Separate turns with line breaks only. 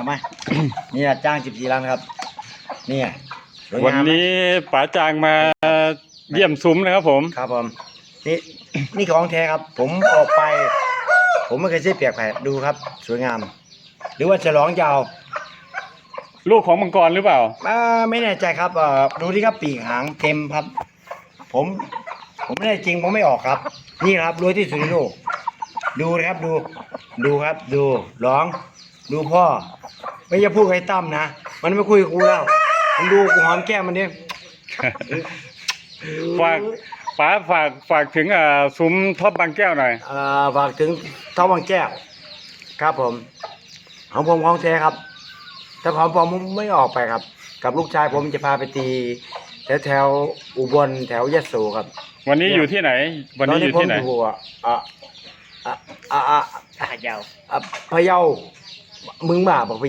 เอามา นี่ล่ะจ้างสิบสี่ล้านครับ นี่ไงสย
วัน
งามไหม
นี้ป๋าจางมาเยี่ยมซุ้มนะครับผม
ครับผม นี่นี่ของแท้ครับ ผมออกไป ผมไม่เคยซื้อเปียกแผลดูครับ สวยงาม หรือว่าฉลองยาว
ลูกของมังกรหรือเปล่า
อ่าไม่แน่ใจครับเอ่อดูที่ครับปีกหางเต็มครับ ผม ผมไม่ได้จริงผมไม่ออกครับ นี่ครับรวยที่สุดในโลกดูนะครับดู ดูครับดูร้อง ดูพ่อ ไม่จะพูดกับไอ้ตั้มนะ มันไม่คุยกับกูแล้วมึงดูกูหอมแก้มมันดิ
ฝากป๋าฝากฝากถึงอ่าซุ้มท็อปบางแก้วหน่อย
เอ่อฝากถึงท้าวบางแก้ว ครับผม ของผมของแท้ครับถ้าของผมผมไม่ออกไปครับ กับลูกชายผมจะพาไปตีแถวแถวๆอุบลแถวยะโสครับ
วันนี้อยู่ที่ไหน วันนี้อยู่ที่ไหน
ตผมอยู่อะอะอะอะอะ
พะเยา
อะพะเยา มึงบ้าบอกพยา